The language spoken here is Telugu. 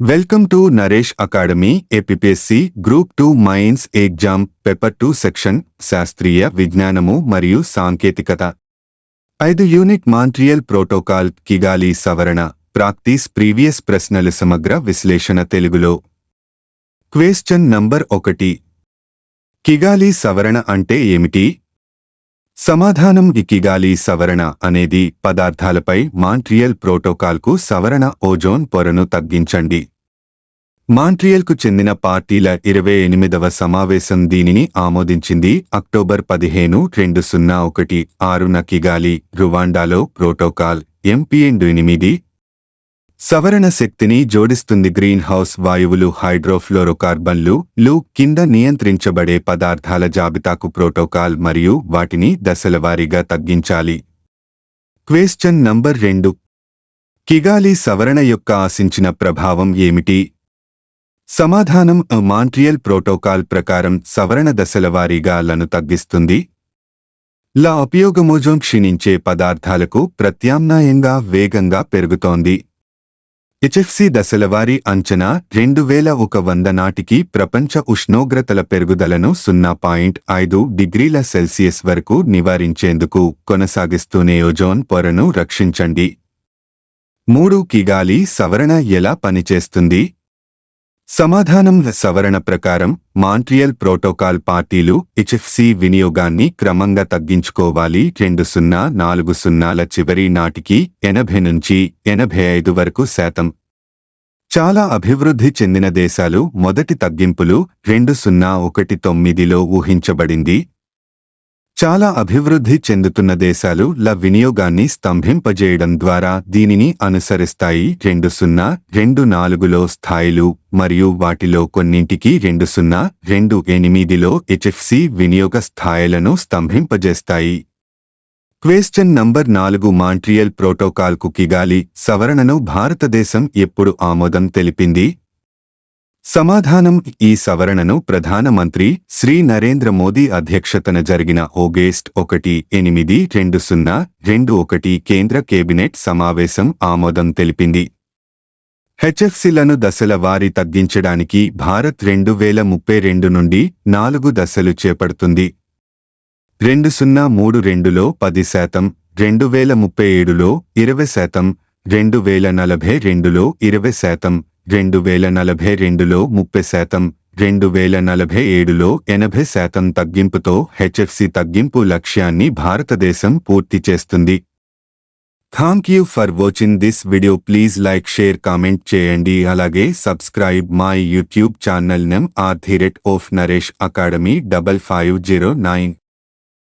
Welcome to Naresh academy APSC group two mains exam paper two section శాస్త్రీయ విజ్ఞానము మరియు సాంకేతికత ఐదు యూనిట్ మాంట్రియల్ ప్రోటోకాల్ కిగాలి సవరణ ప్రాక్టీస్ ప్రీవియస్ ప్రశ్నలు సమగ్ర విశ్లేషణ తెలుగులో క్వేశ్చన్ నంబర్ ఒకటి. కిగాలి సవరణ అంటే ఏమిటి సమాధానం ఇకిగాలి సవరణ అనేది పదార్థాలపై మాంట్రియల్ ప్రోటోకాల్కు సవరణ ఓజోన్ పొరను తగ్గించండి. మాంట్రియల్కు చెందిన పార్టీల ఇరవై ఎనిమిదవ సమావేశం దీనిని ఆమోదించింది అక్టోబర్ పదిహేను రెండు సున్నా ఒకటి ఆరున కిగాలి రువాండాలో ప్రోటోకాల్ ఎంపీ ఎనిమిది సవరణ శక్తిని జోడిస్తుంది గ్రీన్ హౌస్ వాయువులు హైడ్రోఫ్లోరోకార్బన్లు లు కింద నియంత్రించబడే పదార్థాల జాబితాకు ప్రోటోకాల్ మరియు వాటిని దశలవారీగా తగ్గించాలి. క్వేశ్చన్ నంబర్ రెండు. కిగాలి సవరణ యొక్క ఆశించిన ప్రభావం ఏమిటి? సమాధానం మాంట్రియల్ ప్రోటోకాల్ ప్రకారం సవరణ దశలవారీగా లను తగ్గిస్తుంది. లా ఉపయోగమోజం క్షీణించే పదార్థాలకు ప్రత్యామ్నాయంగా వేగంగా పెరుగుతోంది. హెచ్ఎఫ్సి దశలవారీ అంచనా రెండు వేల ఒక వంద నాటికి ప్రపంచ ఉష్ణోగ్రతల పెరుగుదలను సున్నా పాయింట్ ఐదు డిగ్రీల సెల్సియస్ వరకు నివారించేందుకు కొనసాగిస్తూనే ఓజోన్ పొరను రక్షించండి. మూడు కిగాలి సవరణ ఎలా పనిచేస్తుంది? సమాధానం సవరణ ప్రకారం మాంట్రియల్ ప్రోటోకాల్ పార్టీలు హెచ్ఎఫ్సి వినియోగాన్ని క్రమంగా తగ్గించుకోవాలి. రెండు సున్నా నాలుగు సున్నాల చివరి నాటికి ఎనభై నుంచి ఎనభై ఐదు వరకు శాతం. చాలా అభివృద్ధి చెందిన దేశాలు మొదటి తగ్గింపులు రెండు సున్నా ఒకటి తొమ్మిదిలో ఊహించబడింది. చాలా అభివృద్ధి చెందుతున్న దేశాలు ల వినియోగాన్ని స్తంభింపజేయడం ద్వారా దీనిని అనుసరిస్తాయి. రెండు సున్నా రెండు నాలుగులో స్థాయిలు మరియు వాటిలో కొన్నింటికి రెండు సున్నా రెండు ఎనిమిదిలో హెచ్ఎఫ్సి వినియోగ స్థాయిలను స్తంభింపజేస్తాయి. క్వేశ్చన్ నంబర్ నాలుగు మాంట్రియల్ ప్రోటోకాల్కు కిగాలి సవరణను భారతదేశం ఎప్పుడు ఆమోదం తెలిపింది? సమాధానం ఈ సవరణను ప్రధానమంత్రి శ్రీ నరేంద్ర మోదీ అధ్యక్షతన జరిగిన ఆగస్ట్ ఒకటి ఎనిమిది రెండు సున్నా రెండు ఒకటి కేంద్ర కేబినెట్ సమావేశం ఆమోదం తెలిపింది. హెచ్ఎఫ్సిలను దశల వారి తగ్గించడానికి భారత్ రెండు వేల ముప్పై రెండు నుండి నాలుగు దశలు చేపడుతుంది. రెండు సున్నా మూడు రెండులో పది శాతం రెండు వేల ముప్పై ఏడులో ఇరవై శాతం రెండు వేల నలభై రెండులో ఇరవై శాతం రెండు వేల నలభై రెండులో ముప్పై శాతం రెండు వేల నలభై ఏడులో ఎనభై శాతం తగ్గింపుతో హెచ్ఎఫ్సి తగ్గింపు లక్ష్యాన్ని భారతదేశం పూర్తి చేస్తుంది. Thank you for watching this video please like share comment చేయండి. అలాగే subscribe my YouTube channel name are థిరెట్ of Naresh academy double five zero nine